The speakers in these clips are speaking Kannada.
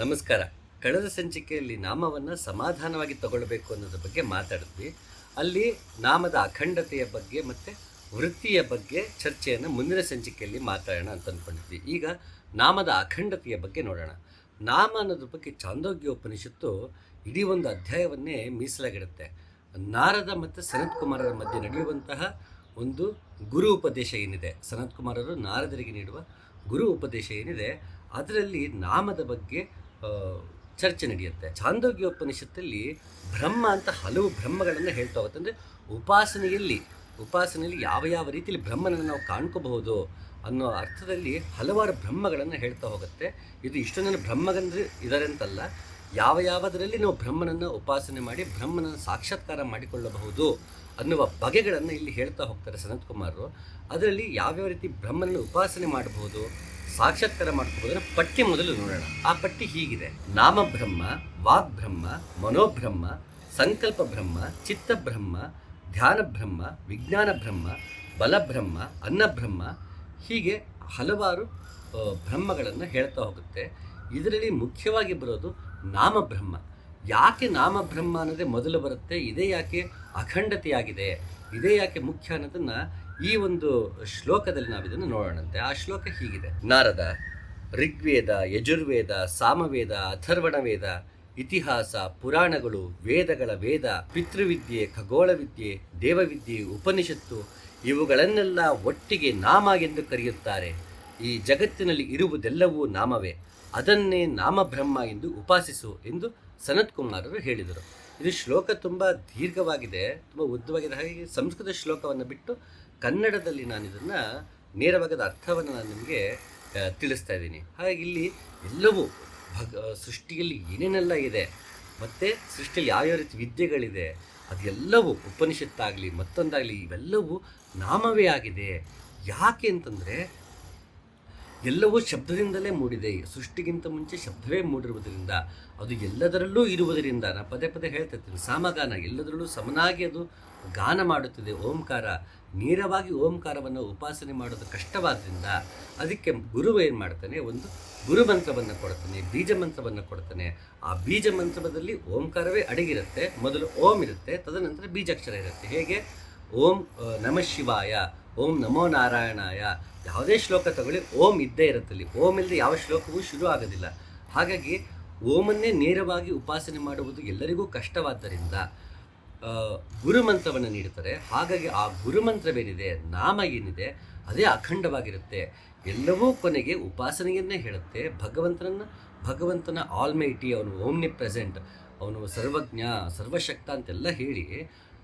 ನಮಸ್ಕಾರ. ಕಳೆದ ಸಂಚಿಕೆಯಲ್ಲಿ ನಾಮವನ್ನು ಸಮಾಧಾನವಾಗಿ ತಗೊಳ್ಬೇಕು ಅನ್ನೋದ್ರ ಬಗ್ಗೆ ಮಾತಾಡಿದ್ವಿ. ಅಲ್ಲಿ ನಾಮದ ಅಖಂಡತೆಯ ಬಗ್ಗೆ ಮತ್ತು ವೃತ್ತಿಯ ಬಗ್ಗೆ ಚರ್ಚೆಯನ್ನು ಮುಂದಿನ ಸಂಚಿಕೆಯಲ್ಲಿ ಮಾತಾಡೋಣ ಅಂತ ಅಂದ್ಕೊಂಡಿದ್ವಿ ಈಗ ನಾಮದ ಅಖಂಡತೆಯ ಬಗ್ಗೆ ನೋಡೋಣ. ನಾಮ ಅನ್ನೋದ್ರ ಬಗ್ಗೆ ಚಾಂದೋಗ್ಯ ಉಪನಿಷತ್ತು ಇಡೀ ಒಂದು ಅಧ್ಯಾಯವನ್ನೇ ಮೀಸಲಾಗಿಡುತ್ತೆ. ನಾರದ ಮತ್ತು ಸನತ್ ಕುಮಾರರ ಮಧ್ಯೆ ನಡೆಯುವಂತಹ ಒಂದು ಗುರು ಉಪದೇಶ ಏನಿದೆ? ಸನತ್ ಕುಮಾರರು ನಾರದರಿಗೆ ನೀಡುವ ಗುರು ಉಪದೇಶ ಏನಿದೆ? ಅದರಲ್ಲಿ ನಾಮದ ಬಗ್ಗೆ ಚರ್ಚೆ ನಡೆಯುತ್ತೆ. ಚಾಂದೋಗ್ಯ ಉಪನಿಷತ್ತಲ್ಲಿ ಬ್ರಹ್ಮ ಅಂತ ಹಲವು ಬ್ರಹ್ಮಗಳನ್ನು ಹೇಳ್ತಾ ಹೋಗುತ್ತೆ ಅಂದರೆ ಉಪಾಸನೆಯಲ್ಲಿ ಉಪಾಸನೆಯಲ್ಲಿ ಯಾವ ಯಾವ ರೀತಿಯಲ್ಲಿ ಬ್ರಹ್ಮನನ್ನು ನಾವು ಕಾಣ್ಕೋಬಹುದು ಅನ್ನೋ ಅರ್ಥದಲ್ಲಿ ಹಲವಾರು ಬ್ರಹ್ಮಗಳನ್ನು ಹೇಳ್ತಾ ಹೋಗುತ್ತೆ. ಇದು ಇಷ್ಟೊಂದು ಬ್ರಹ್ಮಗಂದ್ರೆ ಅಂತಲ್ಲ ಯಾವ ಯಾವುದರಲ್ಲಿ ನಾವು ಬ್ರಹ್ಮನನ್ನು ಉಪಾಸನೆ ಮಾಡಿ, ಬ್ರಹ್ಮನನ್ನು ಸಾಕ್ಷಾತ್ಕಾರ ಮಾಡಿಕೊಳ್ಳಬಹುದು ಅನ್ನುವ ಬಗೆಗಳನ್ನು ಇಲ್ಲಿ ಹೇಳ್ತಾ ಹೋಗ್ತಾರೆ ಸನತ್ ಕುಮಾರರು ಅದರಲ್ಲಿ ಯಾವ್ಯಾವ ರೀತಿ ಬ್ರಹ್ಮನನ್ನು ಉಪಾಸನೆ ಮಾಡಬಹುದು ಸಾಕ್ಷಾತ್ಕಾರ ಮಾಡ್ಕೋಬಹುದು ಪಟ್ಟಿ ಮೊದಲು ನೋಡೋಣ. ಆ ಪಟ್ಟಿ ಹೀಗಿದೆ. ನಾಮಬ್ರಹ್ಮ ವಾಗ್ಬ್ರಹ್ಮ ವಾಗ್ ಮನೋಬ್ರಹ್ಮ ಸಂಕಲ್ಪ ಬ್ರಹ್ಮ, ಚಿತ್ತ ಬ್ರಹ್ಮ, ಧ್ಯಾನ ಬ್ರಹ್ಮ, ವಿಜ್ಞಾನ ಬ್ರಹ್ಮ ಬಲಬ್ರಹ್ಮ ಅನ್ನಬ್ರಹ್ಮ ಹೀಗೆ ಹಲವಾರು ಬ್ರಹ್ಮಗಳನ್ನು ಹೇಳ್ತಾ ಹೋಗುತ್ತೆ. ಇದರಲ್ಲಿ ಮುಖ್ಯವಾಗಿ ಬರೋದು ನಾಮಬ್ರಹ್ಮ ಯಾಕೆ ನಾಮಬ್ರಹ್ಮ ಅನ್ನೋದೇ ಮೊದಲು ಬರುತ್ತೆ, ಇದೇ ಯಾಕೆ ಅಖಂಡತೆಯಾಗಿದೆ, ಇದೇ ಯಾಕೆ ಮುಖ್ಯ ಅನ್ನೋದನ್ನ ಈ ಒಂದು ಶ್ಲೋಕದಲ್ಲಿ ನಾವು ಇದನ್ನು ನೋಡೋಣಂತೆ. ಆ ಶ್ಲೋಕ ಹೀಗಿದೆ. ನಾರದ, ಋಗ್ವೇದ, ಯಜುರ್ವೇದ, ಸಾಮವೇದ ಅಥರ್ವಣ ವೇದ ಇತಿಹಾಸ, ಪುರಾಣಗಳು, ವೇದಗಳ ವೇದ, ಪಿತೃವಿದ್ಯೆ, ಖಗೋಳವಿದ್ಯೆ, ದೇವವಿದ್ಯೆ, ಉಪನಿಷತ್ತು ಇವುಗಳನ್ನೆಲ್ಲ ಒಟ್ಟಿಗೆ ನಾಮ ಎಂದು ಕರೆಯುತ್ತಾರೆ. ಈ ಜಗತ್ತಿನಲ್ಲಿ ಇರುವುದೆಲ್ಲವೂ ನಾಮವೇ. ಅದನ್ನೇ ನಾಮಬ್ರಹ್ಮ ಎಂದು ಉಪಾಸಿಸು ಎಂದು ಸನತ್ ಕುಮಾರರು ಹೇಳಿದರು. ಇದು ಶ್ಲೋಕ ತುಂಬ ದೀರ್ಘವಾಗಿದೆ, ತುಂಬ ಉದ್ದವಾಗಿದೆ. ಹಾಗೆ ಸಂಸ್ಕೃತ ಶ್ಲೋಕವನ್ನು ಬಿಟ್ಟು ಕನ್ನಡದಲ್ಲಿ ನಾನು ಇದನ್ನು ನೇರವಾಗದ ಅರ್ಥವನ್ನು ನಾನು ನಿಮಗೆ ತಿಳಿಸ್ತಾ ಇದ್ದೀನಿ. ಹಾಗಾಗಿ ಇಲ್ಲಿ ಎಲ್ಲವೂ ಭಗ, ಸೃಷ್ಟಿಯಲ್ಲಿ ಏನೇನೆಲ್ಲ ಇದೆ, ಮತ್ತು ಸೃಷ್ಟಿಯಲ್ಲಿ ಯಾವ್ಯಾವ ರೀತಿ ವಿದ್ಯೆಗಳಿದೆ, ಅದೆಲ್ಲವೂ ಉಪನಿಷತ್ತಾಗಲಿ ಮತ್ತೊಂದಾಗಲಿ ಇವೆಲ್ಲವೂ ನಾಮವೇ ಆಗಿದೆ. ಯಾಕೆ ಅಂತಂದರೆ ಎಲ್ಲವೂ ಶಬ್ದದಿಂದಲೇ ಮೂಡಿದೆ. ಸೃಷ್ಟಿಗಿಂತ ಮುಂಚೆ ಶಬ್ದವೇ ಮೂಡಿರುವುದರಿಂದ ಅದು ಎಲ್ಲದರಲ್ಲೂ ಇರುವುದರಿಂದ. ನಾನು ಪದೇ ಪದೇ ಹೇಳ್ತಿರ್ತೀನಿ ಸಾಮಗಾನ ಎಲ್ಲದರಲ್ಲೂ ಸಮನಾಗಿ ಅದು ಗಾನ ಮಾಡುತ್ತದೆ. ಓಂಕಾರ, ನೇರವಾಗಿ ಓಂಕಾರವನ್ನು ಉಪಾಸನೆ ಮಾಡೋದು ಕಷ್ಟವಾದ್ದರಿಂದ ಅದಕ್ಕೆ ಗುರು ಏನು ಮಾಡ್ತಾನೆ? ಒಂದು ಗುರು ಮಂತ್ರವನ್ನು ಕೊಡ್ತಾನೆ ಬೀಜ ಮಂತ್ರವನ್ನು ಕೊಡ್ತಾನೆ. ಆ ಬೀಜ ಮಂತ್ರದಲ್ಲಿ ಓಂಕಾರವೇ ಅಡಗಿರುತ್ತೆ. ಮೊದಲು ಓಂ ಇರುತ್ತೆ, ತದನಂತರ ಬೀಜಾಕ್ಷರ ಇರುತ್ತೆ. ಹೇಗೆ? ಓಂ ನಮಃ ಶಿವಾಯ. ಓಂ ನಮೋ ನಾರಾಯಣಾಯ. ಯಾವುದೇ ಶ್ಲೋಕ ತಗೊಳ್ಳಿ, ಓಂ ಇದ್ದೇ ಇರುತ್ತಲ್ಲಿ. ಓಂ ಇಲ್ಲದೆ ಯಾವ ಶ್ಲೋಕವೂ ಶುರು ಆಗೋದಿಲ್ಲ. ಹಾಗಾಗಿ ಓಮನ್ನೇ ನೇರವಾಗಿ ಉಪಾಸನೆ ಮಾಡುವುದು ಎಲ್ಲರಿಗೂ ಕಷ್ಟವಾದ್ದರಿಂದ ಗುರುಮಂತ್ರವನ್ನು ನೀಡುತ್ತಾರೆ. ಹಾಗಾಗಿ ಆ ಗುರುಮಂತ್ರವೇನಿದೆ, ನಾಮ ಏನಿದೆ, ಅದೇ ಅಖಂಡವಾಗಿರುತ್ತೆ. ಎಲ್ಲವೂ ಕೊನೆಗೆ ಉಪಾಸನೆಯನ್ನೇ ಹೇಳುತ್ತೆ. ಭಗವಂತನನ್ನು, ಭಗವಂತನ ಆಲ್ಮೈಟಿ, ಅವನು ಓಮ್ನಿ ಪ್ರೆಸೆಂಟ್ ಅವನು ಸರ್ವಜ್ಞ, ಸರ್ವಶಕ್ತ ಅಂತೆಲ್ಲ ಹೇಳಿ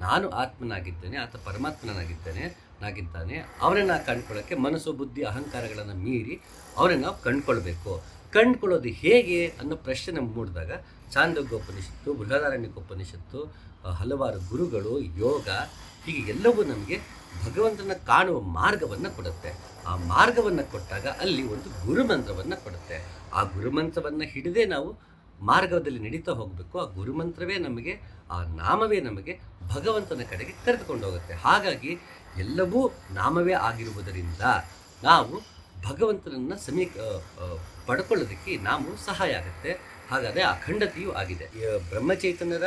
ನಾನು ಆತ್ಮನಾಗಿದ್ದೇನೆ ಆತ ಪರಮಾತ್ಮನಾಗಿದ್ದೇನೆ ನಾಗಿದ್ದಾನೆ. ಅವನನ್ನು ಕಂಡ್ಕೊಳ್ಳೋಕ್ಕೆ ಮನಸ್ಸು ಬುದ್ಧಿ ಅಹಂಕಾರಗಳನ್ನು ಮೀರಿ ಅವರನ್ನು ನಾವು ಕಂಡ್ಕೊಳ್ಬೇಕು. ಕಂಡುಕೊಳ್ಳೋದು ಹೇಗೆ ಅನ್ನೋ ಪ್ರಶ್ನೆ ಮೂಡಿದಾಗ ಚಾಂದೋಗ್ಯ ಉಪನಿಷತ್ತು ಬೃಹದಾರಣ್ಯಕ ಉಪನಿಷತ್ತು ಆ, ಹಲವಾರು ಗುರುಗಳು ಯೋಗ ಹೀಗೆ ಎಲ್ಲವೂ ನಮಗೆ ಭಗವಂತನ ಕಾಣುವ ಮಾರ್ಗವನ್ನು ಕೊಡುತ್ತೆ. ಆ ಮಾರ್ಗವನ್ನು ಕೊಟ್ಟಾಗ ಅಲ್ಲಿ ಒಂದು ಗುರುಮಂತ್ರವನ್ನು ಕೊಡುತ್ತೆ. ಆ ಗುರುಮಂತ್ರವನ್ನು ಹಿಡಿದೇ ನಾವು ಮಾರ್ಗದಲ್ಲಿ ನಡೀತಾ ಹೋಗಬೇಕು. ಆ ಗುರುಮಂತ್ರವೇ ನಮಗೆ ಆ ನಾಮವೇ ನಮಗೆ ಭಗವಂತನ ಕಡೆಗೆ ಕರೆದುಕೊಂಡು ಹೋಗುತ್ತೆ. ಹಾಗಾಗಿ ಎಲ್ಲವೂ ನಾಮವೇ ಆಗಿರುವುದರಿಂದ ನಾವು ಭಗವಂತನನ್ನು ಸಮೀ ಪಡ್ಕೊಳ್ಳೋದಕ್ಕೆ ನಾವು ಸಹಾಯ ಆಗುತ್ತೆ. ಹಾಗಾದರೆ ಅಖಂಡತೆಯೂ ಆಗಿದೆ. ಬ್ರಹ್ಮಚೈತನ್ಯರ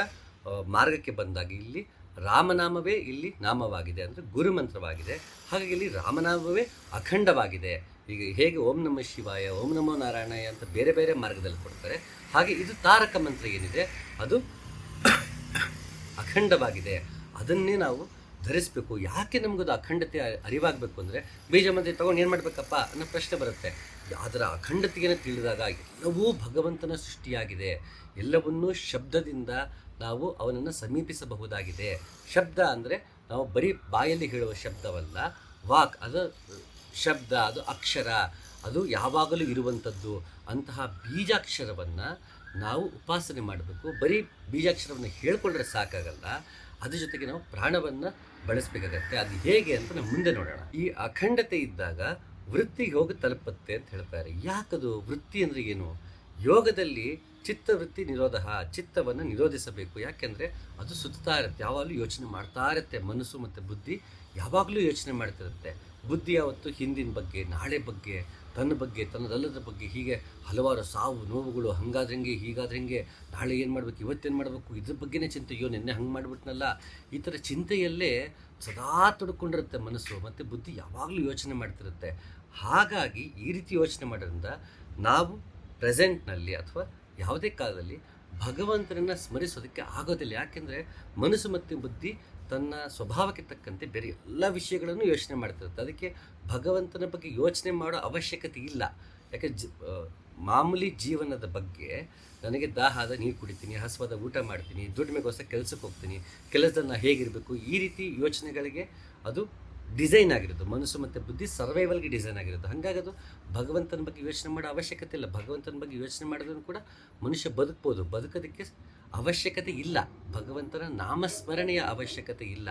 ಮಾರ್ಗಕ್ಕೆ ಬಂದಾಗ ಇಲ್ಲಿ ರಾಮನಾಮವೇ ಇಲ್ಲಿ ನಾಮವಾಗಿದೆ ಅಂದರೆ ಗುರುಮಂತ್ರವಾಗಿದೆ. ಹಾಗಾಗಿ ಇಲ್ಲಿ ರಾಮನಾಮವೇ ಅಖಂಡವಾಗಿದೆ. ಈಗ ಹೇಗೆ ಓಂ ನಮಃ ಶಿವಾಯ, ಓಂ ನಮೋ ನಾರಾಯಣಾಯ ಅಂತ ಬೇರೆ ಬೇರೆ ಮಾರ್ಗದಲ್ಲಿ ಕೊಡ್ತಾರೆ. ಹಾಗೆ ಇದು ತಾರಕ ಮಂತ್ರ ಏನಿದೆ, ಅದು ಅಖಂಡವಾಗಿದೆ. ಅದನ್ನೇ ನಾವು ಧರಿಸಬೇಕು. ಯಾಕೆ ನಮಗದು ಅಖಂಡತೆ ಅರಿವಾಗಬೇಕು ಅಂದರೆ, ಬೀಜ ಮಂದಿ ತೊಗೊಂಡು ಏನು ಮಾಡಬೇಕಪ್ಪ ಅನ್ನೋ ಪ್ರಶ್ನೆ ಬರುತ್ತೆ. ಅದರ ಅಖಂಡತೆಯನ್ನು ತಿಳಿದಾಗ ಎಲ್ಲವೂ ಭಗವಂತನ ಸೃಷ್ಟಿಯಾಗಿದೆ. ಎಲ್ಲವನ್ನೂ ಶಬ್ದದಿಂದ ನಾವು ಅವನನ್ನು ಸಮೀಪಿಸಬಹುದಾಗಿದೆ. ಶಬ್ದ ಅಂದರೆ ನಾವು ಬರೀ ಬಾಯಲ್ಲಿ ಹೇಳುವ ಶಬ್ದವಲ್ಲ, ವಾಕ್ ಅದು ಶಬ್ದ, ಅದು ಅಕ್ಷರ, ಅದು ಯಾವಾಗಲೂ ಇರುವಂಥದ್ದು ಅಂತಹ ಬೀಜಾಕ್ಷರವನ್ನು ನಾವು ಉಪಾಸನೆ ಮಾಡಬೇಕು, ಬರೀ ಬೀಜಾಕ್ಷರವನ್ನು ಹೇಳ್ಕೊಂಡ್ರೆ ಸಾಕಾಗಲ್ಲ, ಅದ್ರ ಜೊತೆಗೆ ನಾವು ಪ್ರಾಣವನ್ನು ಬಳಸಬೇಕಾಗತ್ತೆ. ಅದು ಹೇಗೆ ಅಂತ ನಾವು ಮುಂದೆ ನೋಡೋಣ. ಈ ಅಖಂಡತೆ ಇದ್ದಾಗ ವೃತ್ತಿಗೆ ಹೋಗಿ ತಲುಪತ್ತೆ ಅಂತ ಹೇಳ್ತಾರೆ. ಯಾಕದು? ವೃತ್ತಿ ಅಂದರೆ ಏನು? ಯೋಗದಲ್ಲಿ ಚಿತ್ತವೃತ್ತಿ ನಿರೋಧ, ಚಿತ್ತವನ್ನು ನಿರೋಧಿಸಬೇಕು. ಯಾಕೆಂದರೆ ಅದು ಸುತ್ತಾ ಇರುತ್ತೆ. ಯಾವಾಗಲೂ ಯೋಚನೆ ಮಾಡ್ತಾ ಇರುತ್ತೆ ಮನಸ್ಸು ಮತ್ತು ಬುದ್ಧಿ. ಯಾವಾಗಲೂ ಯೋಚನೆ ಮಾಡ್ತಿರುತ್ತೆ ಬುದ್ಧಿ ಯಾವತ್ತು? ಹಿಂದಿನ ಬಗ್ಗೆ, ನಾಳೆ ಬಗ್ಗೆ. ತನ್ನ ಬಗ್ಗೆ, ತನ್ನದಲ್ಲದ ಬಗ್ಗೆ ಹೀಗೆ ಹಲವಾರು ಸಾವು, ನೋವುಗಳು, ಹಂಗಾದ್ರಂಗೆ, ಹೀಗಾದ್ರಂಗೆ ಹೀಗಾದ್ರೆ ಹೆಂಗೆ ನಾಳೆ ಏನು ಮಾಡಬೇಕು, ಇವತ್ತೇನು ಮಾಡಬೇಕು, ಇದ್ರ ಬಗ್ಗೆನೇ ಚಿಂತೆ ಅಯ್ಯೋ ನಿನ್ನೆ ಹಂಗೆ ಮಾಡಿಬಿಟ್ನಲ್ಲ. ಈ ಥರ ಚಿಂತೆಯಲ್ಲೇ ಸದಾ ತೊಡ್ಕೊಂಡಿರುತ್ತೆ ಮನಸ್ಸು ಮತ್ತು ಬುದ್ಧಿ ಯಾವಾಗಲೂ ಯೋಚನೆ ಮಾಡ್ತಿರುತ್ತೆ. ಹಾಗಾಗಿ ಈ ರೀತಿ ಯೋಚನೆ ಮಾಡೋದ್ರಿಂದ ನಾವು ಪ್ರೆಸೆಂಟ್ನಲ್ಲಿ ಅಥವಾ ಯಾವುದೇ ಕಾಲದಲ್ಲಿ ಭಗವಂತನನ್ನು ಸ್ಮರಿಸೋದಕ್ಕೆ ಆಗೋದಿಲ್ಲ. ಯಾಕೆಂದರೆ ಮನಸ್ಸು ಮತ್ತು ಬುದ್ಧಿ ತನ್ನ ಸ್ವಭಾವಕ್ಕೆ ತಕ್ಕಂತೆ ಬೇರೆ ಎಲ್ಲ ವಿಷಯಗಳನ್ನು ಯೋಚನೆ ಮಾಡ್ತಿರುತ್ತೆ. ಅದಕ್ಕೆ ಭಗವಂತನ ಬಗ್ಗೆ ಯೋಚನೆ ಮಾಡೋ ಅವಶ್ಯಕತೆ ಇಲ್ಲ. ಯಾಕೆ ಮಾಮೂಲಿ ಜೀವನದ ಬಗ್ಗೆ ನನಗೆ ದಾಹ ಆದ ನೀರು ಕುಡಿತೀನಿ, ಹಸುವಾದ ಊಟ ಮಾಡ್ತೀನಿ, ದುಡಿಮೆಗೋಸ್ಕರ ಕೆಲಸಕ್ಕೆ ಹೋಗ್ತೀನಿ ಕೆಲಸದಲ್ಲಿ ನಾ ಹೇಗಿರಬೇಕು ಈ ರೀತಿ ಯೋಚನೆಗಳಿಗೆ ಅದು ಡಿಸೈನ್ ಆಗಿರೋದು. ಮನಸ್ಸು ಮತ್ತು ಬುದ್ಧಿ ಸರ್ವೈವಲ್ಗೆ ಡಿಸೈನ್ ಆಗಿರೋದು. ಹಾಗಾಗಿ ಅದು ಭಗವಂತನ ಬಗ್ಗೆ ಯೋಚನೆ ಮಾಡೋ ಅವಶ್ಯಕತೆ ಇಲ್ಲ. ಭಗವಂತನ ಬಗ್ಗೆ ಯೋಚನೆ ಮಾಡೋದನ್ನು ಕೂಡ ಮನುಷ್ಯ ಬದುಕ್ಬೋದು. ಬದುಕೋದಕ್ಕೆ ಅವಶ್ಯಕತೆ ಇಲ್ಲ. ಭಗವಂತನ ನಾಮಸ್ಮರಣೆಯ ಅವಶ್ಯಕತೆ ಇಲ್ಲ.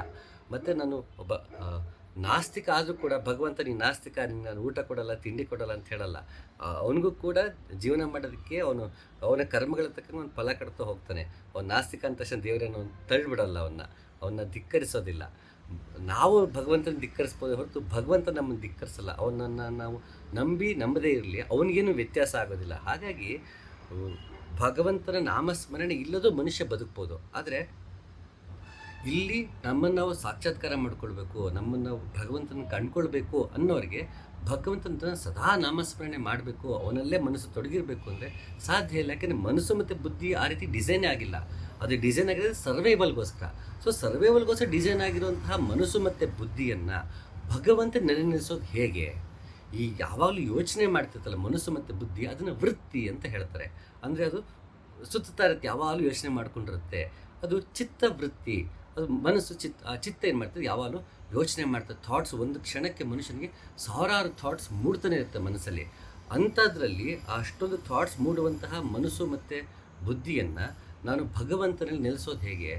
ಮತ್ತು ನಾನು ಒಬ್ಬ ನಾಸ್ತಿಕ ಆದರೂ ಕೂಡ ಭಗವಂತ ನೀನು ನಾಸ್ತಿಕ ನಿನ್ನ ನಾನು ಊಟ ಕೊಡಲ್ಲ, ತಿಂಡಿ ಕೊಡಲ್ಲ ಅಂತ ಹೇಳಲ್ಲ. ಅವನಿಗೂ ಕೂಡ ಜೀವನ ಮಾಡೋದಕ್ಕೆ ಅವನು, ಅವನ ಕರ್ಮಗಳ ತಕ್ಕ ಒಂದು ಫಲ ಕಡ್ತಾ ಹೋಗ್ತಾನೆ. ಅವ್ನು ನಾಸ್ತಿಕ ಅಂತ ತಕ್ಷಣ ದೇವರನ್ನು ತಳ್ಳಿಬಿಡಲ್ಲ ಅವನ್ನ. ಅವನ್ನ ಧಿಕ್ಕರಿಸೋದಿಲ್ಲ. ನಾವು ಭಗವಂತನ ಧಿಕ್ಕರಿಸ್ಬೋದು ಹೊರತು ಭಗವಂತ ನಮ್ಮನ್ನು ಧಿಕ್ಕರಿಸಲ್ಲ. ಅವನನ್ನು ನಾವು ನಂಬಿ ನಂಬದೇ ಇರಲಿ. ಅವನಿಗೇನು ವ್ಯತ್ಯಾಸ ಆಗೋದಿಲ್ಲ. ಹಾಗಾಗಿ ಭಗವಂತನ ನಾಮಸ್ಮರಣೆ ಇಲ್ಲದೂ ಮನುಷ್ಯ ಬದುಕ್ಬೋದು. ಆದರೆ ಇಲ್ಲಿ ನಮ್ಮನ್ನು ನಾವು ಸಾಕ್ಷಾತ್ಕಾರ ಮಾಡಿಕೊಳ್ಬೇಕು, ನಮ್ಮನ್ನು ನಾವು ಭಗವಂತನ ಕಂಡ್ಕೊಳ್ಬೇಕು ಅನ್ನೋರಿಗೆ ಭಗವಂತನ ಸದಾ ನಾಮಸ್ಮರಣೆ ಮಾಡಬೇಕು, ಅವನಲ್ಲೇ ಮನಸ್ಸು ತೊಡಗಿರಬೇಕು ಅಂದರೆ ಸಾಧ್ಯ ಇಲ್ಲ. ಯಾಕೆಂದರೆ ಮನಸ್ಸು ಮತ್ತು ಬುದ್ಧಿ ಆ ರೀತಿ ಡಿಸೈನೇ ಆಗಿಲ್ಲ. ಅದು ಡಿಸೈನ್ ಆಗಿರೋದು ಸರ್ವೈವಲ್ಗೋಸ್ಕರ ಸೊ ಸರ್ವೈವಲ್ಗೋಸ್ಕರ ಡಿಸೈನ್ ಆಗಿರುವಂತಹ ಮನಸ್ಸು ಮತ್ತು ಬುದ್ಧಿಯನ್ನು ಭಗವಂತ ನೆನೆನಿಸೋದು ಹೇಗೆ? ಈ ಯಾವಾಗಲೂ ಯೋಚನೆ ಮಾಡ್ತಿರ್ತಲ್ಲ ಮನಸ್ಸು ಮತ್ತು ಬುದ್ಧಿ, ಅದನ್ನು ವೃತ್ತಿ ಅಂತ ಹೇಳ್ತಾರೆ. ಅಂದರೆ ಅದು ಸುತ್ತಾ ಇರುತ್ತೆ ಯಾವಾಗಲೂ ಯೋಚನೆ ಮಾಡ್ಕೊಂಡಿರುತ್ತೆ. ಅದು ಚಿತ್ತ ವೃತ್ತಿ ಅದು ಮನಸ್ಸು ಚಿತ್ತ ಆ ಚಿತ್ತ ಏನು ಮಾಡ್ತದೆ? ಯಾವಾಗಲೂ ಯೋಚನೆ ಮಾಡ್ತದೆ ಥಾಟ್ಸ್ ಒಂದು ಕ್ಷಣಕ್ಕೆ ಮನುಷ್ಯನಿಗೆ ಸಾವಿರಾರು ಥಾಟ್ಸ್ ಮೂಡ್ತಾನೆ ಇರುತ್ತೆ ಮನಸ್ಸಲ್ಲಿ. ಅಂಥದ್ರಲ್ಲಿ ಅಷ್ಟೊಂದು ಥಾಟ್ಸ್ ಮೂಡುವಂತಹ ಮನಸ್ಸು ಮತ್ತು ಬುದ್ಧಿಯನ್ನು ನಾನು ಭಗವಂತನಲ್ಲಿ ನೆಲೆಸೋದು ಹೇಗೆ?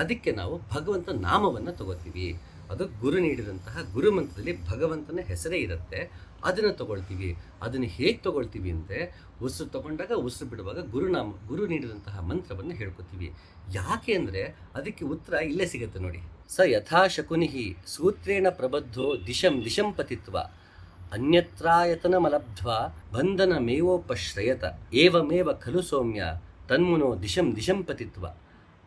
ಅದಕ್ಕೆ ನಾವು ಭಗವಂತ ನಾಮವನ್ನು ತಗೋತೀವಿ. ಅದು ಗುರು ನೀಡಿದಂತಹ ಗುರುಮಂತ್ರದಲ್ಲಿ ಭಗವಂತನ ಹೆಸರೇ ಇರುತ್ತೆ. ಅದನ್ನು ತಗೊಳ್ತೀವಿ. ಅದನ್ನು ಹೇಗೆ ತಗೊಳ್ತೀವಿ ಅಂದರೆ ಉಸಿರು ತಗೊಂಡಾಗ ಉಸಿರು ಬಿಡುವಾಗ ಗುರುನಾಮ, ಗುರು ನೀಡಿದಂತಹ ಮಂತ್ರವನ್ನು ಹೇಳ್ಕೊತೀವಿ. ಯಾಕೆ ಅಂದರೆ ಅದಕ್ಕೆ ಉತ್ತರ ಇಲ್ಲೇ ಸಿಗುತ್ತೆ ನೋಡಿ. ಸ ಯಥಾ ಶಕುನಿಹಿ ಸೂತ್ರೇಣ ಪ್ರಬದ್ಧೋ ದಿಶಂ ದಿಶಂ ಪತಿತ್ವ. ಬಂಧನ ಮೇವೋಪಶ್ರಯತ ಏವಮೇವ ಖಲು ಸೌಮ್ಯ ತನ್ಮುನೋ ದಿಶಂ ದಿಶಂ ಪತಿತ್ವ.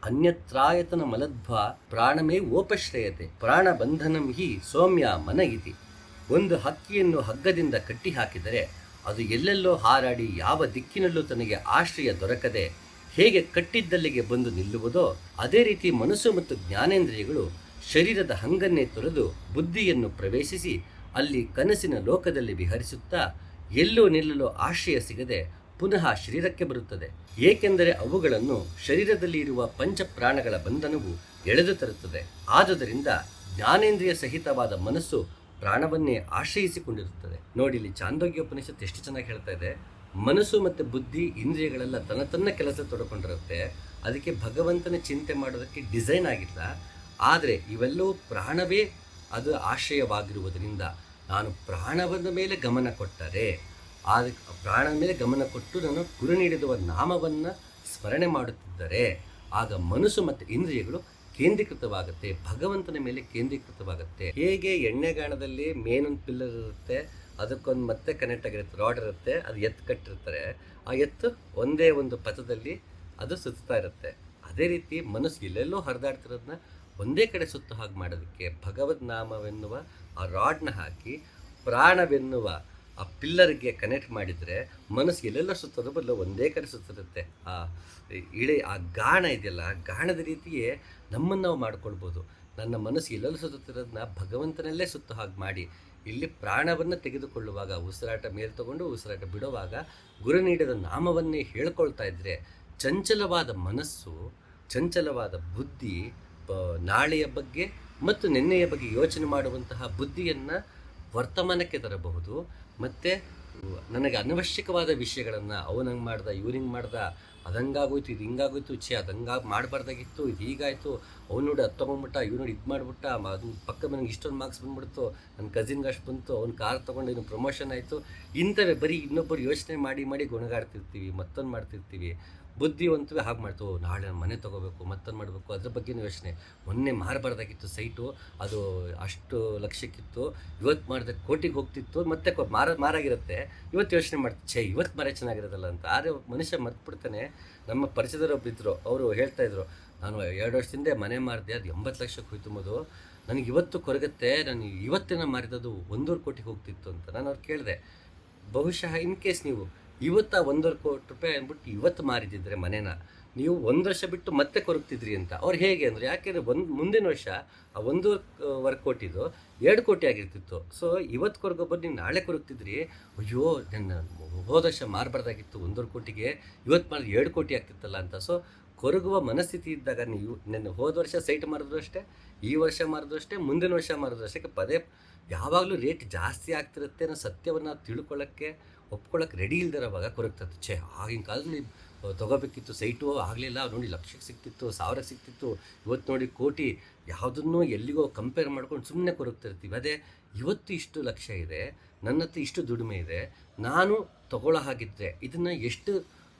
ಅನ್ಯತ್ರಾಯತನ ಮಲದ್ವಾ ಪ್ರಾಣಮೇ ಓಪಶ್ರಯತೆ ಪ್ರಾಣ ಬಂಧನಂ ಹಿ ಸೌಮ್ಯ ಮನ ಇತಿ. ಒಂದು ಹಕ್ಕಿಯನ್ನು ಹಗ್ಗದಿಂದ ಕಟ್ಟಿ ಹಾಕಿದರೆ ಅದು ಎಲ್ಲೆಲ್ಲೋ ಹಾರಾಡಿ ಯಾವ ದಿಕ್ಕಿನಲ್ಲೂ ತನಗೆ ಆಶ್ರಯ ದೊರಕದೆ ಹೇಗೆ ಕಟ್ಟಿದ್ದಲ್ಲಿಗೆ ಬಂದು ನಿಲ್ಲುವುದೋ ಅದೇ ರೀತಿ ಮನಸ್ಸು ಮತ್ತು ಜ್ಞಾನೇಂದ್ರಿಯಗಳು ಶರೀರದ ಹಂಗನ್ನೇ ತೊರೆದು ಬುದ್ಧಿಯನ್ನು ಪ್ರವೇಶಿಸಿ ಅಲ್ಲಿ ಕನಸಿನ ಲೋಕದಲ್ಲಿ ವಿಹರಿಸುತ್ತಾ ಎಲ್ಲೋ ನಿಲ್ಲಲು ಆಶ್ರಯ ಸಿಗದೆ ಪುನಃ ಶರೀರಕ್ಕೆ ಬರುತ್ತದೆ. ಏಕೆಂದರೆ ಅವುಗಳನ್ನು ಶರೀರದಲ್ಲಿ ಇರುವ ಪಂಚ ಪ್ರಾಣಗಳ ಬಂಧನವು ಎಳೆದು ತರುತ್ತದೆ. ಆದುದರಿಂದ ಜ್ಞಾನೇಂದ್ರಿಯ ಸಹಿತವಾದ ಮನಸ್ಸು ಪ್ರಾಣವನ್ನೇ ಆಶ್ರಯಿಸಿಕೊಂಡಿರುತ್ತದೆ. ನೋಡಿ, ಇಲ್ಲಿ ಚಾಂದೋಗ್ಯ ಉಪನಿಷತ್ ಎಷ್ಟು ಚೆನ್ನಾಗಿ ಹೇಳ್ತಾ ಇದೆ. ಮನಸ್ಸು ಮತ್ತು ಬುದ್ಧಿ, ಇಂದ್ರಿಯಗಳೆಲ್ಲ ತನ್ನ ತನ್ನ ಕೆಲಸ ತೊಡಕೊಂಡಿರುತ್ತೆ. ಅದಕ್ಕೆ ಭಗವಂತನ ಚಿಂತೆ ಮಾಡೋದಕ್ಕೆ ಡಿಸೈನ್ ಆಗಿಲ್ಲ. ಆದರೆ ಇವೆಲ್ಲವೂ ಪ್ರಾಣವೇ ಅದು ಆಶ್ರಯವಾಗಿರುವುದರಿಂದ ನಾನು ಪ್ರಾಣವನ್ನ ಮೇಲೆ ಗಮನ ಕೊಟ್ಟರೆ, ಆದ ಪ್ರಾಣದ ಮೇಲೆ ಗಮನ ಕೊಟ್ಟು ನಾನು ಗುರು ನೀಡಿರುವ ನಾಮವನ್ನು ಸ್ಮರಣೆ ಮಾಡುತ್ತಿದ್ದರೆ, ಆಗ ಮನಸ್ಸು ಮತ್ತು ಇಂದ್ರಿಯಗಳು ಕೇಂದ್ರೀಕೃತವಾಗುತ್ತೆ, ಭಗವಂತನ ಮೇಲೆ ಕೇಂದ್ರೀಕೃತವಾಗುತ್ತೆ. ಹೇಗೆ ಎಣ್ಣೆಗಾಣದಲ್ಲಿ ಗಾಣದಲ್ಲಿ ಒಂದು ಪಿಲ್ಲರ್ ಇರುತ್ತೆ, ಅದಕ್ಕೊಂದು ಮತ್ತೆ ಕನೆಕ್ಟ್ ಆಗಿರುತ್ತೆ ರಾಡ್ ಇರುತ್ತೆ, ಅದು ಎತ್ತು ಕಟ್ಟಿರ್ತಾರೆ. ಆ ಎತ್ತು ಒಂದೇ ಒಂದು ಪಥದಲ್ಲಿ ಅದು ಸುತ್ತಾ ಇರುತ್ತೆ. ಅದೇ ರೀತಿ ಮನಸ್ಸು ಎಲ್ಲೆಲ್ಲೋ ಹರಿದಾಡ್ತಿರೋದನ್ನ ಒಂದೇ ಕಡೆ ಸುತ್ತು ಹಾಗೆ ಮಾಡೋದಕ್ಕೆ ಭಗವದ್ ನಾಮವೆನ್ನುವ ಆ ರಾಡ್ನ ಹಾಕಿ ಪ್ರಾಣವೆನ್ನುವ ಆ ಪಿಲ್ಲರ್ಗೆ ಕನೆಕ್ಟ್ ಮಾಡಿದರೆ ಮನಸ್ಸು ಎಲ್ಲೆಲ್ಲ ಸುತ್ತೋದು ಬದಲು ಒಂದೇ ಕಡೆ ಸುತ್ತಿರುತ್ತೆ. ಆ ಇಳೆ ಆ ಗಾಣ ಇದೆಯಲ್ಲ, ಆ ಗಾಣದ ರೀತಿಯೇ ನಮ್ಮನ್ನು ನಾವು ಮಾಡ್ಕೊಳ್ಬೋದು. ನನ್ನ ಮನಸ್ಸು ಎಲ್ಲೆಲ್ಲೂ ಸುತ್ತುತ್ತಿರೋದನ್ನ ಭಗವಂತನಲ್ಲೇ ಸುತ್ತು ಹಾಗೆ ಮಾಡಿ, ಇಲ್ಲಿ ಪ್ರಾಣವನ್ನು ತೆಗೆದುಕೊಳ್ಳುವಾಗ, ಉಸಿರಾಟ ಮೇಲೆ ತಗೊಂಡು ಉಸಿರಾಟ ಬಿಡುವಾಗ, ಗುರು ನೀಡಿದ ನಾಮವನ್ನೇ ಹೇಳ್ಕೊಳ್ತಾ ಇದ್ದರೆ ಚಂಚಲವಾದ ಮನಸ್ಸು, ಚಂಚಲವಾದ ಬುದ್ಧಿ ನಾಳೆಯ ಬಗ್ಗೆ ಮತ್ತು ನಿನ್ನೆಯ ಬಗ್ಗೆ ಯೋಚನೆ ಮಾಡುವಂತಹ ಬುದ್ಧಿಯನ್ನು ವರ್ತಮಾನಕ್ಕೆ ತರಬಹುದು. ಮತ್ತು ನನಗೆ ಅನವಶ್ಯಕವಾದ ವಿಷಯಗಳನ್ನು ಅವನು ಹಂಗೆ ಮಾಡ್ದ ಇವ್ರು ಹಿಂಗೆ ಮಾಡ್ದ ಅದಂಗಾಗೋಯ್ತು ಇದು ಹಿಂಗಾಗೋಯ್ತು, ಛೇ ಅದಂಗೆ ಆಗಿ ಮಾಡಬಾರ್ದಾಗಿತ್ತು, ಇದು ಹೀಗಾಯಿತು, ಅವ್ನು ನೋಡಿ ಅದು ತೊಗೊಂಬಿಟ್ಟ, ಇವ್ನು ನೋಡಿ ಇದು ಮಾಡಿಬಿಟ್ಟ ಅದು ಪಕ್ಕ ನನಗೆ ಇಷ್ಟೊಂದು ಮಾರ್ಕ್ಸ್ ಬಂದ್ಬಿಡ್ತು ನನ್ನ ಕಸಿನ್ಗೆ ಅಷ್ಟು ಬಂತು, ಅವ್ನ ಕಾರ್ ತೊಗೊಂಡು ಇನ್ನು ಪ್ರಮೋಷನ್ ಆಯಿತು ಇಂಥವೇ ಬರೀ ಇನ್ನೊಬ್ಬರು ಯೋಚನೆ ಮಾಡಿ ಮಾಡಿ ಗುಣಗಾಡ್ತಿರ್ತೀವಿ, ಮತ್ತೊಂದು ಮಾಡ್ತಿರ್ತೀವಿ. ಬುದ್ಧಿವಂತವೇ ಹಾಗೆ ಮಾಡ್ತು ನಾಳೆ ಮನೆ ತೊಗೋಬೇಕು, ಮತ್ತೊಂದು ಮಾಡಬೇಕು, ಅದ್ರ ಬಗ್ಗೆನೂ ಯೋಚನೆ. ಮೊನ್ನೆ ಮಾರಬಾರ್ದಾಗಿತ್ತು ಸೈಟು ಅದು ಅಷ್ಟು ಲಕ್ಷಕ್ಕಿತ್ತು. ಇವತ್ತು ಮಾಡಿದ್ರೆ ಕೋಟಿಗೆ ಹೋಗ್ತಿತ್ತು, ಮತ್ತೆ ಮಾರ, ಮಾರಾಗಿರುತ್ತೆ. ಇವತ್ತು ಯೋಚನೆ ಮಾಡ್ತೀವಿ ಛೇ, ಇವತ್ತು ಮರ ಚೆನ್ನಾಗಿರೋದಲ್ಲ ಅಂತ. ಆದರೆ ಮನುಷ್ಯ ಮರ್ತ್ಬಿಡ್ತಾನೆ. ನಮ್ಮ ಪರಿಚಯದವ್ರು ಇದ್ದರು ಅವರು ಹೇಳ್ತಾ ಇದ್ರು, ನಾನು ಎರಡು ವರ್ಷದಿಂದ ಮನೆ ಮಾರಿದೆ, ಅದು ಎಂಬತ್ತು ಲಕ್ಷಕ್ಕೆ ಹೋಯ್ತು ಮೊದಲು ನನಗೆ ಇವತ್ತು ಕೊರಗತ್ತೆ, ನಾನು ಇವತ್ತಿನ ಮಾರಿದದು ಒಂದೂರು ಕೋಟಿಗೆ ಹೋಗ್ತಿತ್ತು ಅಂತ. ನಾನು ಅವ್ರು ಕೇಳಿದೆ, ಬಹುಶಃ ಇನ್ ಕೇಸ್ ನೀವು ಇವತ್ತು ಒಂದೂವರೆ ಕೋಟಿ ರೂಪಾಯಿ ಅಂದ್ಬಿಟ್ಟು ಇವತ್ತು ಮಾರಿದಿದ್ರೆ ಮನೇನ. ನೀವು ಒಂದು ವರ್ಷ ಬಿಟ್ಟು ಮತ್ತೆ ಕೊರಗ್ತಿದ್ರಿ ಅಂತ. ಅವ್ರು ಹೇಗೆ ಅಂದರೆ, ಯಾಕೆಂದರೆ ಒಂದು ಮುಂದಿನ ವರ್ಷ ಆ ಒಂದೂವರೆ ಕೋಟಿದು ಎರಡು ಕೋಟಿ ಆಗಿರ್ತಿತ್ತು. ಸೊ ಇವತ್ತು ಕೊರಗೋ ಬಂದು ನೀವು ನಾಳೆ ಕೊರಗ್ತಿದ್ರಿ. ಅಯ್ಯೋ, ನನ್ನ ಹೋದ ವರ್ಷ ಮಾರಬಾರ್ದಾಗಿತ್ತು, ಒಂದೂವರೆ ಕೋಟಿಗೆ. ಇವತ್ತು ಮಾಡಿದ್ರೆ ಎರಡು ಕೋಟಿ ಆಗ್ತಿತ್ತಲ್ಲ ಅಂತ. ಸೊ ಕೊರಗುವ ಮನಸ್ಥಿತಿ ಇದ್ದಾಗ ನೀವು ನನ್ನ ಹೋದ ವರ್ಷ ಸೈಟ್ ಮಾರಿದ್ರು ಅಷ್ಟೇ, ಈ ವರ್ಷ ಮಾರಿದ್ರು ಅಷ್ಟೇ, ಮುಂದಿನ ವರ್ಷ ಮಾರಿದ್ರು ಅಷ್ಟೇ. ಪದೇ ಯಾವಾಗಲೂ ರೇಟ್ ಜಾಸ್ತಿ ಆಗ್ತಿರುತ್ತೆ ಅನ್ನೋ ಸತ್ಯವನ್ನು ತಿಳ್ಕೊಳ್ಳೋಕ್ಕೆ ಒಪ್ಕೊಳ್ಳೋಕೆ ರೆಡಿ ಇಲ್ದಿರೋವಾಗ ಕೊರಗ್ತದೆ ಛೇ, ಆಗಿನ ಕಾಲದಲ್ಲಿ ತೊಗೋಬೇಕಿತ್ತು, ಸೈಟು ಆಗಲಿಲ್ಲ. ನೋಡಿ ಲಕ್ಷಕ್ಕೆ ಸಿಕ್ತಿತ್ತು ಸಾವಿರಕ್ಕೆ ಸಿಕ್ತಿತ್ತು. ಇವತ್ತು ನೋಡಿ ಕೋಟಿ ಯಾವುದನ್ನು ಎಲ್ಲಿಗೋ ಕಂಪೇರ್ ಮಾಡ್ಕೊಂಡು ಸುಮ್ಮನೆ ಕೊರಗ್ತಿರ್ತೀವಿ ಅದೇ, ಇವತ್ತು ಇಷ್ಟು ಲಕ್ಷ ಇದೆ ನನ್ನ ಹತ್ರ ಇಷ್ಟು ದುಡಿಮೆ ಇದೆ, ನಾನು ತಗೊಳ್ಳೋ ಹಾಗಿದ್ದರೆ ಇದನ್ನು ಎಷ್ಟು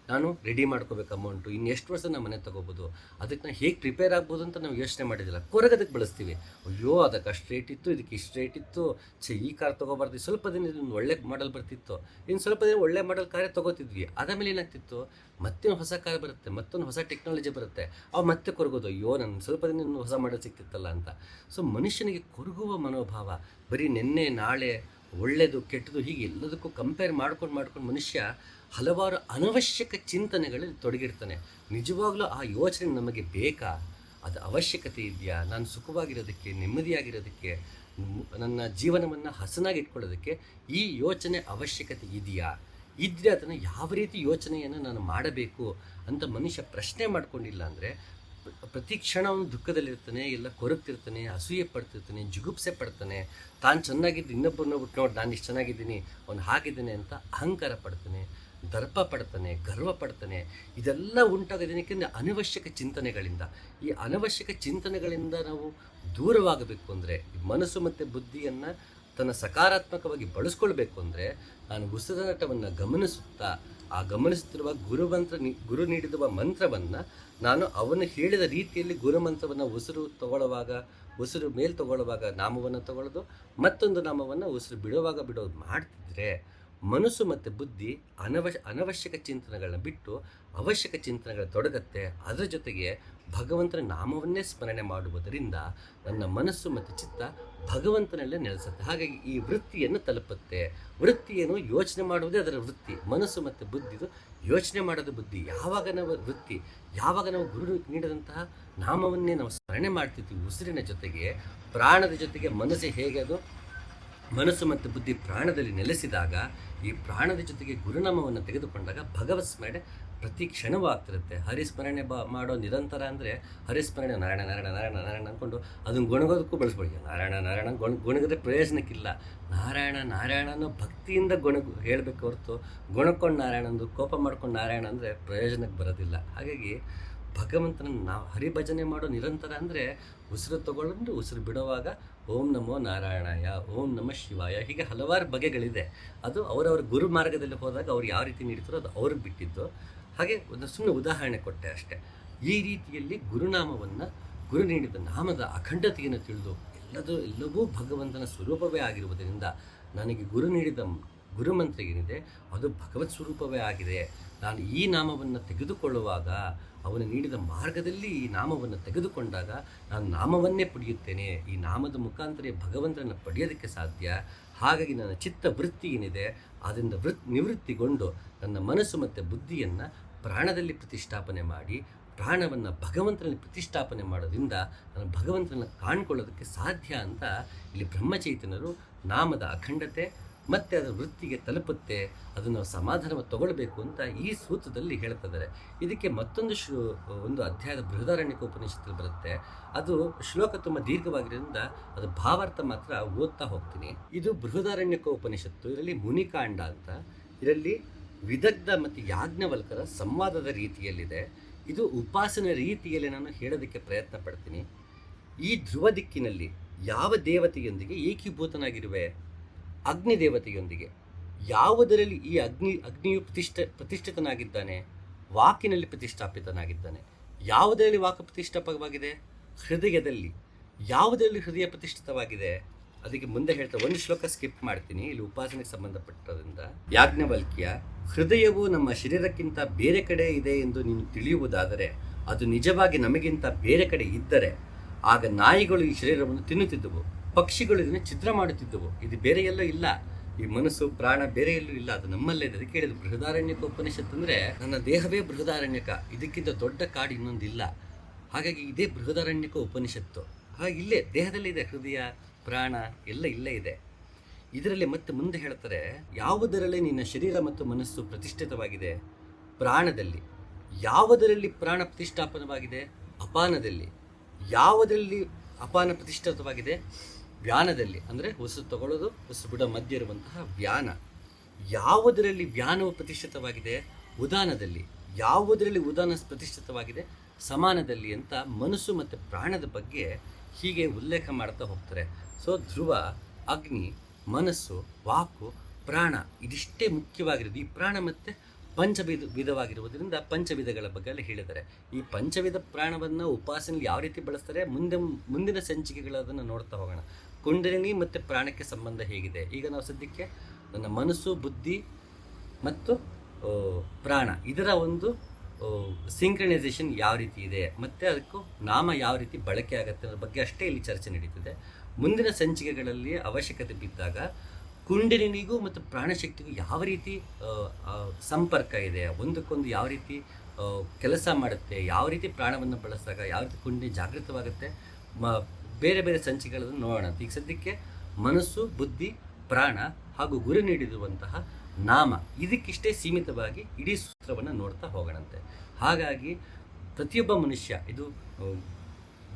ನಾನು ರೆಡಿ ಮಾಡ್ಕೋಬೇಕು ಅಮೌಂಟು ಇನ್ನು ಎಷ್ಟು ವರ್ಷ ನಾನು ಮನೆ ತೊಗೋಬೋದು? ಅದಕ್ಕೆ ನಾನು ಹೇಗೆ ಪ್ರಿಪೇರ್ ಆಗ್ಬೋದು ಅಂತ ನಾವು ಯೋಚನೆ ಮಾಡಿದ್ದಿಲ್ಲ ಕೊರಗದಕ್ಕೆ ಬಳಸ್ತೀವಿ. ಅಯ್ಯೋ ಅದಕ್ಕೆ ಅಷ್ಟು ರೇಟ್ ಇತ್ತು ಇದಕ್ಕೆ ಇಷ್ಟು ರೇಟ್ ಇತ್ತು. ಛೇ, ಈ ಕಾರ್ ತೊಗೋಬಾರ್ದು. ಸ್ವಲ್ಪ ದಿನ ಇದೊಂದು ಒಳ್ಳೆ ಮಾಡಲ್ ಬರ್ತಿತ್ತು. ಇನ್ನು ಸ್ವಲ್ಪ ದಿನ ಒಳ್ಳೆ ಮಾಡಲ್ ಕಾರೇ ತೊಗೋತಿದ್ವಿ. ಅದಾದಮೇಲೆ ಏನಾಗ್ತಿತ್ತು? ಮತ್ತೆ ಹೊಸ ಕಾರ್ ಬರುತ್ತೆ, ಮತ್ತೊಂದು ಹೊಸ ಟೆಕ್ನಾಲಜಿ ಬರುತ್ತೆ. ಅವು ಮತ್ತೆ ಕೊರಗೋದು. ಅಯ್ಯೋ ನನ್ನ ಸ್ವಲ್ಪ ದಿನ ಇನ್ನು ಹೊಸ ಮಾಡಲ್ ಸಿಕ್ತಿತ್ತಲ್ಲ ಅಂತ. ಸೊ ಮನುಷ್ಯನಿಗೆ ಕೊರಗುವ ಮನೋಭಾವ, ಬರೀ ನಿನ್ನೆ, ನಾಳೆ ಒಳ್ಳೆಯದು ಕೆಟ್ಟದು, ಹೀಗೆ ಎಲ್ಲದಕ್ಕೂ ಕಂಪೇರ್ ಮಾಡ್ಕೊಂಡು ಮಾಡ್ಕೊಂಡು ಮನುಷ್ಯ ಹಲವಾರು ಅನವಶ್ಯಕ ಚಿಂತನೆಗಳಲ್ಲಿ ತೊಡಗಿರ್ತಾನೆ. ನಿಜವಾಗ್ಲೂ ಆ ಯೋಚನೆ ನಮಗೆ ಬೇಕಾ? ಅದು ಅವಶ್ಯಕತೆ ಇದೆಯಾ? ನಾನು ಸುಖವಾಗಿರೋದಕ್ಕೆ, ನೆಮ್ಮದಿಯಾಗಿರೋದಕ್ಕೆ, ನನ್ನ ಜೀವನವನ್ನು ಹಸನಾಗಿ ಇಟ್ಕೊಳ್ಳೋದಕ್ಕೆ ಈ ಯೋಚನೆ ಅವಶ್ಯಕತೆ ಇದೆಯಾ? ಇದ್ದರೆ ಅದನ್ನು ಯಾವ ರೀತಿ ಯೋಚನೆಯನ್ನು ನಾನು ಮಾಡಬೇಕು ಅಂತ ಮನುಷ್ಯ ಪ್ರಶ್ನೆ ಮಾಡ್ಕೊಂಡಿಲ್ಲ ಅಂದರೆ ಪ್ರತಿ ಕ್ಷಣ ಅವನು ದುಃಖದಲ್ಲಿರ್ತಾನೆ, ಎಲ್ಲ ಕೊರಗ್ತಿರ್ತಾನೆ, ಅಸೂಯೆ ಪಡ್ತಿರ್ತಾನೆ, ಜುಗುಪ್ಸೆ ಪಡ್ತಾನೆ. ತಾನು ಚೆನ್ನಾಗಿದ್ದು ಇನ್ನೊಬ್ಬರನ್ನ ಬಿಟ್ಟು ನೋಡಿ, ನಾನು ಇಷ್ಟು ಚೆನ್ನಾಗಿದ್ದೀನಿ, ಅವ್ನು ಹಾಗಿದ್ದಾನೆ ಅಂತ ಅಹಂಕಾರ ಪಡ್ತಾನೆ. ದರ್ಪ ಪಡ್ತಾನೆ ಗರ್ವ ಪಡ್ತಾನೆ ಇದೆಲ್ಲ ಉಂಟಾಗೋದೇನಕ್ಕೆ ಅನವಶ್ಯಕ ಚಿಂತನೆಗಳಿಂದ. ಈ ಅನವಶ್ಯಕ ಚಿಂತನೆಗಳಿಂದ ನಾವು ದೂರವಾಗಬೇಕು ಅಂದರೆ ಮನಸ್ಸು ಮತ್ತು ಬುದ್ಧಿಯನ್ನು ತನ್ನ ಸಕಾರಾತ್ಮಕವಾಗಿ ಬಳಸ್ಕೊಳ್ಬೇಕು ಅಂದರೆ, ನಾನು ಉಸಿರಾಟವನ್ನು ಗಮನಿಸುತ್ತಾ, ಆ ಗಮನಿಸುತ್ತಿರುವ ಗುರುಮಂತ್ರ ಗುರು ನೀಡಿರುವ ಮಂತ್ರವನ್ನು ನಾನು ಅವನು ಹೇಳಿದ ರೀತಿಯಲ್ಲಿ ಗುರುಮಂತ್ರವನ್ನು ಉಸಿರು ತಗೊಳ್ಳುವಾಗ, ಉಸಿರು ಮೇಲೆ ತಗೊಳ್ಳುವಾಗ ನಾಮವನ್ನು ತಗೊಳ್ಳೋದು ಮತ್ತೊಂದು ನಾಮವನ್ನು ಉಸಿರು ಬಿಡುವಾಗ ಬಿಡೋದು ಮಾಡ್ತಿದ್ರೆ ಮನಸ್ಸು ಮತ್ತು ಬುದ್ಧಿ ಅನವಶ್, ಅನವಶ್ಯಕ ಚಿಂತನೆಗಳನ್ನ ಬಿಟ್ಟು ಅವಶ್ಯಕ ಚಿಂತನೆಗಳ ತೊಡಗತ್ತೆ. ಅದರ ಜೊತೆಗೆ ಭಗವಂತನ ನಾಮವನ್ನೇ ಸ್ಮರಣೆ ಮಾಡುವುದರಿಂದ ನನ್ನ ಮನಸ್ಸು ಮತ್ತು ಚಿತ್ತ ಭಗವಂತನಲ್ಲೇ ನೆಲೆಸುತ್ತೆ. ಹಾಗಾಗಿ ಈ ವೃತ್ತಿಯನ್ನು ತಲುಪುತ್ತೆ. ವೃತ್ತಿಯನ್ನು ಯೋಚನೆ ಮಾಡುವುದೇ ಅದರ ವೃತ್ತಿ. ಮನಸ್ಸು ಮತ್ತು ಬುದ್ಧಿದು ಯೋಚನೆ ಮಾಡೋದು ಬುದ್ಧಿ. ಯಾವಾಗ ನಾವು ವೃತ್ತಿ, ಯಾವಾಗ ನಾವು ಗುರು ನೀಡಿದಂತಹ ನಾಮವನ್ನೇ ನಾವು ಸ್ಮರಣೆ ಮಾಡ್ತಿದ್ವಿ ಉಸಿರಿನ ಜೊತೆಗೆ, ಪ್ರಾಣದ ಜೊತೆಗೆ ಮನಸ್ಸು ಹೇಗೆ ಅದು? ಮನಸ್ಸು ಮತ್ತು ಬುದ್ಧಿ ಪ್ರಾಣದಲ್ಲಿ ನೆಲೆಸಿದಾಗ, ಈ ಪ್ರಾಣದ ಜೊತೆಗೆ ಗುರುನಾಮವನ್ನು ತೆಗೆದುಕೊಂಡಾಗ ಭಗವತ್ ಸ್ಮರಣೆ ಪ್ರತಿ ಕ್ಷಣವೂ ಆಗ್ತಿರುತ್ತೆ ಹರಿಸ್ಮರಣೆ ಬ ಮಾಡೋ ನಿರಂತರ ಅಂದರೆ ಹರಿಸ್ಮರಣೆ ನಾರಾಯಣ ನಾರಾಯಣ ನಾರಾಯಣ ನಾರಾಯಣ ಅಂದ್ಕೊಂಡು ಅದನ್ನು ಗುಣಗೋದಕ್ಕೂ ಬಳಸ್ಬೋದು ನಾರಾಯಣ ನಾರಾಯಣ ಗುಣ, ಗುಣಗದೆ ಪ್ರಯೋಜನಕ್ಕಿಲ್ಲ. ನಾರಾಯಣ ನಾರಾಯಣ ಅನ್ನೋ ಭಕ್ತಿಯಿಂದ ಗುಣ ಹೇಳಬೇಕು ಹೊರತು ಗುಣಕೊಂಡು ನಾರಾಯಣ ಅಂದು, ಕೋಪ ಮಾಡ್ಕೊಂಡು ನಾರಾಯಣ ಅಂದರೆ ಪ್ರಯೋಜನಕ್ಕೆ ಬರೋದಿಲ್ಲ. ಹಾಗಾಗಿ ಭಗವಂತನ ನಾವು ಹರಿಭಜನೆ ಮಾಡೋ ನಿರಂತರ ಅಂದರೆ ಉಸಿರು ತಗೊಳ್ಳೋದು, ಉಸಿರು ಬಿಡುವಾಗ ಓಂ ನಮೋ ನಾರಾಯಣಾಯ, ಓಂ ನಮ ಶಿವಾಯ, ಹೀಗೆ ಹಲವಾರು ಬಗೆಗಳಿದೆ. ಅದು ಅವರವರ ಗುರು ಮಾರ್ಗದಲ್ಲಿ ಹೋದಾಗ ಅವ್ರು ಯಾವ ರೀತಿ ನೀಡ್ತಾರೋ ಅದು ಅವ್ರಿಗೆ ಬಿಟ್ಟಿದ್ದು. ಹಾಗೆ ಒಂದು ಸುಮ್ಮನೆ ಉದಾಹರಣೆ ಕೊಟ್ಟೆ ಅಷ್ಟೇ. ಈ ರೀತಿಯಲ್ಲಿ ಗುರುನಾಮವನ್ನು, ಗುರು ನೀಡಿದ ನಾಮದ ಅಖಂಡತೆಯನ್ನು ತಿಳಿದು ಎಲ್ಲದೂ ಎಲ್ಲವೂ ಭಗವಂತನ ಸ್ವರೂಪವೇ ಆಗಿರುವುದರಿಂದ ನನಗೆ ಗುರು ನೀಡಿದ ಗುರುಮಂತ್ರ ಏನಿದೆ ಅದು ಭಗವತ್ ಸ್ವರೂಪವೇ ಆಗಿದೆ. ನಾನು ಈ ನಾಮವನ್ನು ತೆಗೆದುಕೊಳ್ಳುವಾಗ ಅವನು ನೀಡಿದ ಮಾರ್ಗದಲ್ಲಿ ಈ ನಾಮವನ್ನು ತೆಗೆದುಕೊಂಡಾಗ ನಾನು ನಾಮವನ್ನೇ ಪಡೆಯುತ್ತೇನೆ. ಈ ನಾಮದ ಮುಖಾಂತರ ಭಗವಂತನನ್ನು ಪಡೆಯೋದಕ್ಕೆ ಸಾಧ್ಯ. ಹಾಗಾಗಿ ನನ್ನ ಚಿತ್ತ ವೃತ್ತಿ ಏನಿದೆ, ಅದರಿಂದ ವೃತ್ ನಿವೃತ್ತಿಗೊಂಡು ನನ್ನ ಮನಸ್ಸು ಮತ್ತು ಬುದ್ಧಿಯನ್ನು ಪ್ರಾಣದಲ್ಲಿ ಪ್ರತಿಷ್ಠಾಪನೆ ಮಾಡಿ, ಪ್ರಾಣವನ್ನು ಭಗವಂತನಲ್ಲಿ ಪ್ರತಿಷ್ಠಾಪನೆ ಮಾಡೋದ್ರಿಂದ ನಾನು ಭಗವಂತನ ಕಾಣ್ಕೊಳ್ಳೋದಕ್ಕೆ ಸಾಧ್ಯ ಅಂತ ಇಲ್ಲಿ ಬ್ರಹ್ಮಚೈತನ್ಯರು ನಾಮದ ಅಖಂಡತೆ ಮತ್ತು ಅದರ ವೃತ್ತಿಗೆ ತಲುಪುತ್ತೆ, ಅದನ್ನು ನಾವು ಸಮಾಧಾನವನ್ನು ತಗೊಳ್ಬೇಕು ಅಂತ ಈ ಸೂತ್ರದಲ್ಲಿ ಹೇಳ್ತಿದ್ದಾರೆ ಇದಕ್ಕೆ ಮತ್ತೊಂದು ಶ್ಲೋ ಒಂದು ಅಧ್ಯಾಯದ ಬೃಹದಾರಣ್ಯಕ ಉಪನಿಷತ್ತಲ್ಲಿ ಬರುತ್ತೆ. ಅದು ಶ್ಲೋಕ ತುಂಬ ದೀರ್ಘವಾಗಿರೋದ್ರಿಂದ ಅದು ಭಾವಾರ್ಥ ಮಾತ್ರ ಓದ್ತಾ ಹೋಗ್ತೀನಿ. ಇದು ಬೃಹದಾರಣ್ಯಕ ಉಪನಿಷತ್ತು, ಇದರಲ್ಲಿ ಮುನಿಕಾಂಡ ಅಂತ. ಇದರಲ್ಲಿ ವಿದಗ್ಧ ಮತ್ತು ಯಾಜ್ಞವಲ್ಕರ ಸಂವಾದದ ರೀತಿಯಲ್ಲಿದೆ. ಇದು ಉಪಾಸನೆ ರೀತಿಯಲ್ಲಿ ನಾನು ಹೇಳೋದಕ್ಕೆ ಪ್ರಯತ್ನ ಪಡ್ತೀನಿ ಈ ಧ್ರುವ ದಿಕ್ಕಿನಲ್ಲಿ ಯಾವ ದೇವತೆಯೊಂದಿಗೆ ಏಕೀಭೂತನಾಗಿರುವೆ? ಅಗ್ನಿ ದೇವತೆಯೊಂದಿಗೆ ಯಾವುದರಲ್ಲಿ ಈ ಅಗ್ನಿ, ಅಗ್ನಿಯು ಪ್ರತಿಷ್ಠ, ಪ್ರತಿಷ್ಠಿತನಾಗಿದ್ದಾನೆ? ವಾಕಿನಲ್ಲಿ ಪ್ರತಿಷ್ಠಾಪಿತನಾಗಿದ್ದಾನೆ. ಯಾವುದರಲ್ಲಿ ವಾಕು ಪ್ರತಿಷ್ಠಾಪಕವಾಗಿದೆ? ಹೃದಯದಲ್ಲಿ. ಯಾವುದರಲ್ಲಿ ಹೃದಯ ಪ್ರತಿಷ್ಠಿತವಾಗಿದೆ? ಅದಕ್ಕೆ ಮುಂದೆ ಹೇಳ್ತಾ ಒಂದು ಶ್ಲೋಕ ಸ್ಕಿಪ್ ಮಾಡ್ತೀನಿ. ಇಲ್ಲಿ ಉಪಾಸನೆಗೆ ಸಂಬಂಧಪಟ್ಟದ್ರಿಂದ. ಯಾಜ್ಞವಲ್ಕ್ಯ, ಹೃದಯವು ನಮ್ಮ ಶರೀರಕ್ಕಿಂತ ಬೇರೆ ಕಡೆ ಇದೆ ಎಂದು ನೀನು ತಿಳಿಯುವುದಾದರೆ, ಅದು ನಿಜವಾಗಿ ನಮಗಿಂತ ಬೇರೆ ಕಡೆ ಇದ್ದರೆ, ಆಗ ನಾಯಿಗಳು ಈ ಶರೀರವನ್ನು ತಿನ್ನುತ್ತಿದ್ದವು. ಪಕ್ಷಿಗಳು ಇದನ್ನು ಚಿತ್ರ ಮಾಡುತ್ತಿದ್ದವು. ಇದು ಬೇರೆ ಎಲ್ಲೂ ಇಲ್ಲ. ಈ ಮನಸ್ಸು, ಪ್ರಾಣ ಬೇರೆ ಎಲ್ಲೂ ಇಲ್ಲ. ಅದು ನಮ್ಮಲ್ಲೇ ಇದೆ. ಅದಕ್ಕೆ ಹೇಳಿದ್ರು. ಬೃಹದಾರಣ್ಯಕ ಉಪನಿಷತ್ ಅಂದರೆ, ನನ್ನ ದೇಹವೇ ಬೃಹದಾರಣ್ಯಕ. ಇದಕ್ಕಿಂತ ದೊಡ್ಡ ಕಾಡು ಇನ್ನೊಂದಿಲ್ಲ. ಹಾಗಾಗಿ ಇದೇ ಬೃಹದಾರಣ್ಯಕ ಉಪನಿಷತ್ತು. ಹಾಗೆ ಇಲ್ಲೇ, ದೇಹದಲ್ಲಿ ಇದೆ. ಹೃದಯ, ಪ್ರಾಣ ಎಲ್ಲ ಇಲ್ಲೇ ಇದೆ. ಇದರಲ್ಲಿ ಮತ್ತೆ ಮುಂದೆ ಹೇಳ್ತಾರೆ, ಯಾವುದರಲ್ಲಿ ನಿನ್ನ ಶರೀರ ಮತ್ತು ಮನಸ್ಸು ಪ್ರತಿಷ್ಠಿತವಾಗಿದೆ? ಪ್ರಾಣದಲ್ಲಿ. ಯಾವುದರಲ್ಲಿ ಪ್ರಾಣ ಪ್ರತಿಷ್ಠಾಪನವಾಗಿದೆ? ಅಪಾನದಲ್ಲಿ. ಯಾವುದರಲ್ಲಿ ಅಪಾನ ಪ್ರತಿಷ್ಠಿತವಾಗಿದೆ? ವ್ಯಾನದಲ್ಲಿ, ಅಂದರೆ ಉಸಿರು ತಗೊಳ್ಳೋದು ಉಸು ಬಿಡೋ ಮಧ್ಯೆ ಇರುವಂತಹ ವ್ಯಾನ. ಯಾವುದರಲ್ಲಿ ವ್ಯಾನವು ಪ್ರತಿಷ್ಠಿತವಾಗಿದೆ? ಉದಾನದಲ್ಲಿ. ಯಾವುದರಲ್ಲಿ ಉದಾನ ಪ್ರತಿಷ್ಠಿತವಾಗಿದೆ? ಸಮಾನದಲ್ಲಿ ಅಂತ ಮನಸ್ಸು ಮತ್ತು ಪ್ರಾಣದ ಬಗ್ಗೆ ಹೀಗೆ ಉಲ್ಲೇಖ ಮಾಡ್ತಾ ಹೋಗ್ತಾರೆ. ಸೊ ಧ್ರುವ, ಅಗ್ನಿ, ಮನಸ್ಸು, ವಾಕು, ಪ್ರಾಣ ಇದಿಷ್ಟೇ ಮುಖ್ಯವಾಗಿರೋದು. ಈ ಪ್ರಾಣ ಮತ್ತು ಪಂಚವಿಧ, ವಿಧವಾಗಿರುವುದರಿಂದ ಪಂಚವಿಧಗಳ ಬಗ್ಗೆ ಅಲ್ಲಿ ಹೇಳಿದ್ದಾರೆ. ಈ ಪಂಚವಿಧ ಪ್ರಾಣವನ್ನು ಉಪಾಸನೆಯಲ್ಲಿ ಯಾವ ರೀತಿ ಬಳಸ್ತಾರೆ? ಮುಂದೆ, ಮುಂದಿನ ಸಂಚಿಕೆಗಳದನ್ನು ನೋಡ್ತಾ ಹೋಗೋಣ. ಕುಂಡಲಿನಿ ಮತ್ತು ಪ್ರಾಣಕ್ಕೆ ಸಂಬಂಧ ಹೇಗಿದೆ? ಈಗ ನಾವು ಸದ್ಯಕ್ಕೆ ನನ್ನ ಮನಸ್ಸು, ಬುದ್ಧಿ ಮತ್ತು ಪ್ರಾಣ ಇದರ ಒಂದು ಸಿಂಕ್ರನೈಸೇಷನ್ ಯಾವ ರೀತಿ ಇದೆ? ಮತ್ತು ಅದಕ್ಕೂ ನಾಮ ಯಾವ ರೀತಿ ಬಳಕೆ ಆಗುತ್ತೆ ಅನ್ನೋದ್ರ ಬಗ್ಗೆ ಅಷ್ಟೇ ಇಲ್ಲಿ ಚರ್ಚೆ ನಡೀತಿದೆ. ಮುಂದಿನ ಸಂಚಿಕೆಗಳಲ್ಲಿ ಅವಶ್ಯಕತೆ ಬಿದ್ದಾಗ ಕುಂಡಲಿನಿಗೂ ಮತ್ತು ಪ್ರಾಣಶಕ್ತಿಗೂ ಯಾವ ರೀತಿ ಸಂಪರ್ಕ ಇದೆ? ಒಂದಕ್ಕೊಂದು ಯಾವ ರೀತಿ ಕೆಲಸ ಮಾಡುತ್ತೆ? ಯಾವ ರೀತಿ ಪ್ರಾಣವನ್ನು ಬಳಸಿದಾಗ ಯಾವ ರೀತಿ ಕುಂಡಲಿ ಜಾಗೃತವಾಗುತ್ತೆ? ಮ ಬೇರೆ ಬೇರೆ ಸಂಚಿಕೆಗಳನ್ನು ನೋಡೋಣ. ಈಗ ಸದ್ಯಕ್ಕೆ ಮನಸ್ಸು, ಬುದ್ಧಿ, ಪ್ರಾಣ ಹಾಗೂ ಗುರಿ ನೀಡಿರುವಂತಹ ನಾಮ ಇದಕ್ಕಿಷ್ಟೇ ಸೀಮಿತವಾಗಿ ಇಡೀ ಸೂತ್ರವನ್ನು ನೋಡ್ತಾ ಹೋಗೋಣಂತೆ. ಹಾಗಾಗಿ ಪ್ರತಿಯೊಬ್ಬ ಮನುಷ್ಯ, ಇದು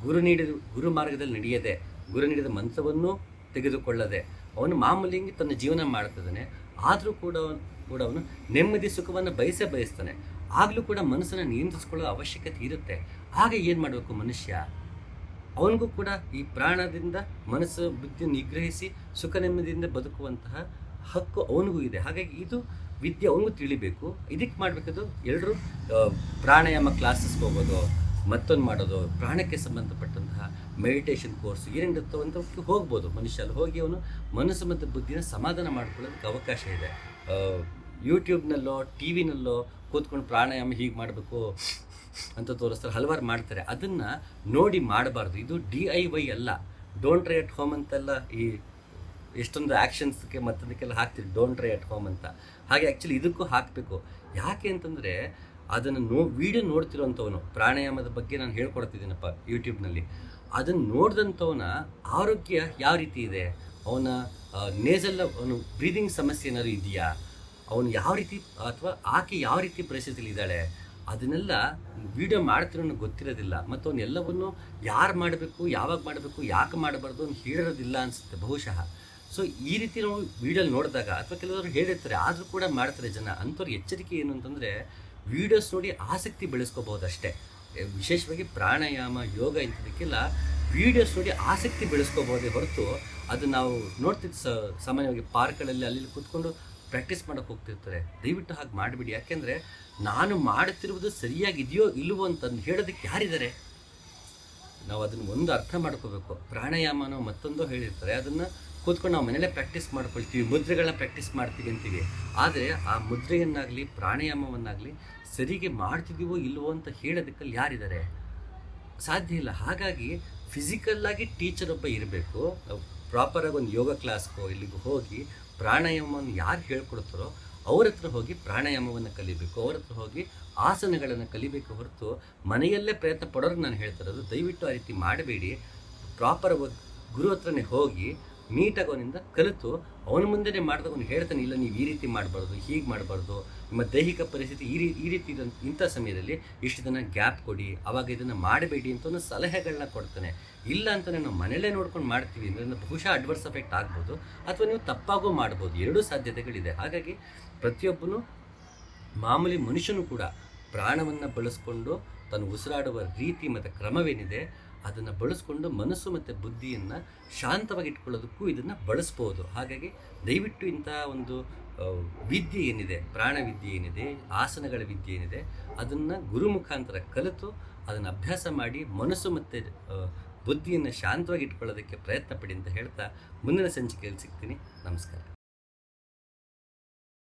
ಗುರು ನೀಡಿದ, ಗುರು ಮಾರ್ಗದಲ್ಲಿ ನಡೆಯದೆ, ಗುರು ನೀಡಿದ ಮಂತ್ರವನ್ನು ತೆಗೆದುಕೊಳ್ಳದೆ, ಅವನು ಮಾಮೂಲಿಯಾಗಿ ತನ್ನ ಜೀವನ ಮಾಡ್ತಿದ್ದಾನೆ, ಆದರೂ ಕೂಡ ಕೂಡ ಅವನು ನೆಮ್ಮದಿ ಸುಖವನ್ನು ಬಯಸೇ ಬಯಸ್ತಾನೆ. ಆಗಲೂ ಕೂಡ ಮನಸ್ಸನ್ನು ನಿಯಂತ್ರಿಸ್ಕೊಳ್ಳೋ ಅವಶ್ಯಕತೆ ಇರುತ್ತೆ. ಆಗ ಏನು ಮಾಡಬೇಕು ಮನುಷ್ಯ? ಅವನಿಗೂ ಕೂಡ ಈ ಪ್ರಾಣದಿಂದ ಮನಸ್ಸು, ಬುದ್ಧಿ ನಿಗ್ರಹಿಸಿ, ಸುಖ ನೆಮ್ಮದಿಯಿಂದ ಬದುಕುವಂತಹ ಹಕ್ಕು ಅವನಿಗೂ ಇದೆ. ಹಾಗಾಗಿ ಇದು ವಿದ್ಯೆ ಅವನಿಗೂ ತಿಳಿಬೇಕು. ಇದಕ್ಕೆ ಮಾಡಬೇಕದು ಎಲ್ಲರೂ ಪ್ರಾಣಾಯಾಮ ಕ್ಲಾಸಸ್ಗೆ ಹೋಗೋದು, ಮತ್ತೊಂದು ಮಾಡೋದು, ಪ್ರಾಣಕ್ಕೆ ಸಂಬಂಧಪಟ್ಟಂತಹ ಮೆಡಿಟೇಷನ್ ಕೋರ್ಸ್ ಏನಿರುತ್ತೋ ಅಂತವಕ್ಕೆ ಹೋಗ್ಬೋದು. ಮನುಷ್ಯ ಅಲ್ಲಿ ಹೋಗಿ ಅವನು ಮನಸ್ಸು ಮತ್ತು ಬುದ್ಧಿನ ಸಮಾಧಾನ ಮಾಡ್ಕೊಳ್ಳೋದಕ್ಕೆ ಅವಕಾಶ ಇದೆ. ಯೂಟ್ಯೂಬ್ನಲ್ಲೋ ಟಿ ವಿನಲ್ಲೋ ಕೂತ್ಕೊಂಡು ಪ್ರಾಣಾಯಾಮ ಹೀಗೆ ಮಾಡಬೇಕು. ಅಂತ ತೋರಿಸ್ತಾರೆ, ಹಲವಾರು ಮಾಡ್ತಾರೆ. ಅದನ್ನು ನೋಡಿ ಮಾಡಬಾರ್ದು. ಇದು ಡಿ ಐ ವೈ ಅಲ್ಲ. ಡೋಂಟ್ ಟ್ರೈ ಅಟ್ ಹೋಮ್ ಅಂತೆಲ್ಲ ಈ ಎಷ್ಟೊಂದು ಆ್ಯಕ್ಷನ್ಸ್ಗೆ ಮತ್ತದಕ್ಕೆಲ್ಲ ಹಾಕ್ತೀರಿ ಡೋಂಟ್ ಟ್ರೈ ಅಟ್ ಹೋಮ್ ಅಂತ. ಹಾಗೆ ಆ್ಯಕ್ಚುಲಿ ಇದಕ್ಕೂ ಹಾಕಬೇಕು. ಯಾಕೆ ಅಂತಂದರೆ, ಅದನ್ನು ನೋ ವಿಡಿಯೋ ನೋಡ್ತಿರೋಂಥವನು, ಪ್ರಾಣಾಯಾಮದ ಬಗ್ಗೆ ನಾನು ಹೇಳ್ಕೊಡ್ತಿದ್ದೀನಪ್ಪ ಯೂಟ್ಯೂಬ್ನಲ್ಲಿ ಅದನ್ನು ನೋಡಿದಂಥವನ ಆರೋಗ್ಯ ಯಾವ ರೀತಿ ಇದೆ? ಅವನ ನೇಜಲ್ಲ ಅವನು ಬ್ರೀದಿಂಗ್ ಸಮಸ್ಯೆ ಏನಾದ್ರು ಇದೆಯಾ? ಅವನು ಯಾವ ರೀತಿ, ಅಥವಾ ಆಕೆ ಯಾವ ರೀತಿ ಪರಿಸ್ಥಿತಿಯಲ್ಲಿ ಇದ್ದಾಳೆ ಅದನ್ನೆಲ್ಲ ವಿಡಿಯೋ ಮಾಡ್ತಿರೋನು ಗೊತ್ತಿರೋದಿಲ್ಲ. ಮತ್ತು ಅವನ್ನೆಲ್ಲವನ್ನು ಯಾರು ಮಾಡಬೇಕು, ಯಾವಾಗ ಮಾಡಬೇಕು, ಯಾಕೆ ಮಾಡಬಾರ್ದು ಅವ್ನು ಹೇಳಿರೋದಿಲ್ಲ ಅನಿಸುತ್ತೆ ಬಹುಶಃ. ಸೊ ಈ ರೀತಿ ನಾವು ವೀಡಿಯೋಲಿ ನೋಡಿದಾಗ, ಅಥವಾ ಕೆಲವರು ಹೇಳಿರ್ತಾರೆ, ಆದರೂ ಕೂಡ ಮಾಡ್ತಾರೆ ಜನ. ಅಂಥವ್ರ ಎಚ್ಚರಿಕೆ ಏನು ಅಂತಂದರೆ ವಿಡಿಯೋಸ್ ನೋಡಿ ಆಸಕ್ತಿ ಬೆಳೆಸ್ಕೋಬಹುದು ಅಷ್ಟೇ. ವಿಶೇಷವಾಗಿ ಪ್ರಾಣಾಯಾಮ, ಯೋಗ ಇಂಥದಕ್ಕೆಲ್ಲ ವಿಡಿಯೋಸ್ ನೋಡಿ ಆಸಕ್ತಿ ಬೆಳೆಸ್ಕೋಬೋದೇ ಹೊರತು, ಅದು ನಾವು ನೋಡ್ತಿದ್ದು ಸಾಮಾನ್ಯವಾಗಿ ಪಾರ್ಕ್ಗಳಲ್ಲಿ ಅಲ್ಲಿ ಕೂತ್ಕೊಂಡು ಪ್ರಾಕ್ಟೀಸ್ ಮಾಡೋಕೆ ಹೋಗ್ತಿರ್ತಾರೆ. ದಯವಿಟ್ಟು ಹಾಗೆ ಮಾಡಿಬಿಡಿ. ಯಾಕೆಂದರೆ ನಾನು ಮಾಡುತ್ತಿರುವುದು ಸರಿಯಾಗಿದೆಯೋ ಇಲ್ಲವೋ ಅಂತಂದು ಹೇಳೋದಕ್ಕೆ ಯಾರಿದ್ದಾರೆ? ನಾವು ಅದನ್ನು ಒಂದು ಅರ್ಥ ಮಾಡ್ಕೋಬೇಕು. ಪ್ರಾಣಾಯಾಮನೋ ಮತ್ತೊಂದೋ ಹೇಳಿರ್ತಾರೆ. ಅದನ್ನು ಕೂತ್ಕೊಂಡು ನಾವು ಮನೇಲೆ ಪ್ರಾಕ್ಟೀಸ್ ಮಾಡ್ಕೊಳ್ತೀವಿ, ಮುದ್ರೆಗಳನ್ನ ಪ್ರಾಕ್ಟೀಸ್ ಮಾಡ್ತೀವಿ ಅಂತೀವಿ. ಆದರೆ ಆ ಮುದ್ರೆಯನ್ನಾಗಲಿ, ಪ್ರಾಣಾಯಾಮವನ್ನಾಗಲಿ ಸರಿಗೆ ಮಾಡ್ತಿದ್ದೀವೋ ಇಲ್ಲವೋ ಅಂತ ಹೇಳೋದಕ್ಕಲ್ಲಿ ಯಾರಿದ್ದಾರೆ? ಸಾಧ್ಯ ಇಲ್ಲ. ಹಾಗಾಗಿ ಫಿಸಿಕಲ್ಲಾಗಿ ಟೀಚರ್ ಒಬ್ಬ ಇರಬೇಕು. ಪ್ರಾಪರಾಗಿ ಒಂದು ಯೋಗ ಕ್ಲಾಸ್ಗೋ ಇಲ್ಲಿಗೆ ಹೋಗಿ ಪ್ರಾಣಾಯಾಮವನ್ನು ಯಾರು ಹೇಳ್ಕೊಡ್ತಾರೋ ಅವ್ರ ಹತ್ರ ಹೋಗಿ ಪ್ರಾಣಾಯಾಮವನ್ನು ಕಲಿಬೇಕು, ಅವ್ರ ಹತ್ರ ಹೋಗಿ ಆಸನಗಳನ್ನು ಕಲಿಬೇಕು ಹೊರತು ಮನೆಯಲ್ಲೇ ಪ್ರಯತ್ನ ಪಡೋರು ನಾನು ಹೇಳ್ತಿರೋದು ದಯವಿಟ್ಟು ಆ ರೀತಿ ಮಾಡಬೇಡಿ. ಪ್ರಾಪರ್ ಗುರು ಹತ್ರನೇ ಹೋಗಿ ನೀಟಾಗಿ ಅವನಿಂದ ಕಲಿತು ಅವನ ಮುಂದೆನೇ ಮಾಡಿದಾಗ ಅವನು ಹೇಳ್ತಾನೆ, ಇಲ್ಲ, ನೀವು ಈ ರೀತಿ ಮಾಡಬಾರ್ದು, ಹೀಗೆ ಮಾಡಬಾರ್ದು, ನಿಮ್ಮ ದೈಹಿಕ ಪರಿಸ್ಥಿತಿ ಈ ರೀ, ಈ ರೀತಿ ಇದ್ದಂಥ ಇಂಥ ಸಮಯದಲ್ಲಿ ಇಷ್ಟು ದಿನ ಗ್ಯಾಪ್ ಕೊಡಿ, ಅವಾಗ ಇದನ್ನು ಮಾಡಬೇಡಿ ಅಂತ ಒಂದು ಸಲಹೆಗಳನ್ನ ಕೊಡ್ತಾನೆ. ಇಲ್ಲ ಅಂತಲೇ ನಾವು ಮನೇಲೇ ನೋಡ್ಕೊಂಡು ಮಾಡ್ತೀವಿ ಅಂದರೆ ಬಹುಶಃ ಅಡ್ವರ್ಸ್ ಎಫೆಕ್ಟ್ ಆಗ್ಬೋದು, ಅಥವಾ ನೀವು ತಪ್ಪಾಗೂ ಮಾಡ್ಬೋದು, ಎರಡೂ ಸಾಧ್ಯತೆಗಳಿದೆ. ಹಾಗಾಗಿ ಪ್ರತಿಯೊಬ್ಬನು ಮಾಮೂಲಿ ಮನುಷ್ಯನು ಕೂಡ ಪ್ರಾಣವನ್ನು ಬಳಸ್ಕೊಂಡು ತನ್ನ ಉಸಿರಾಡುವ ರೀತಿ ಮತ್ತು ಕ್ರಮವೇನಿದೆ ಅದನ್ನು ಬಳಸ್ಕೊಂಡು ಮನಸ್ಸು ಮತ್ತು ಬುದ್ಧಿಯನ್ನು ಶಾಂತವಾಗಿ ಇಟ್ಕೊಳ್ಳೋದಕ್ಕೂ ಇದನ್ನು ಬಳಸ್ಬೋದು. ಹಾಗಾಗಿ ದಯವಿಟ್ಟು ಇಂಥ ಒಂದು ವಿದ್ಯೆ ಏನಿದೆ, ಪ್ರಾಣ ವಿದ್ಯೆ ಏನಿದೆ, ಆಸನಗಳ ವಿದ್ಯೆ ಏನಿದೆ, ಅದನ್ನು ಗುರು ಮುಖಾಂತರ ಕಲಿತು ಅದನ್ನು ಅಭ್ಯಾಸ ಮಾಡಿ ಮನಸ್ಸು ಮತ್ತು ಬುದ್ಧಿಯನ್ನು ಶಾಂತವಾಗಿ ಇಟ್ಕೊಳ್ಳೋದಕ್ಕೆ ಪ್ರಯತ್ನ ಪಡಿ ಅಂತ ಹೇಳ್ತಾ ಮುಂದಿನ ಸಂಚಿಕೆಯಲ್ಲಿ ಸಿಗ್ತೀನಿ. ನಮಸ್ಕಾರ.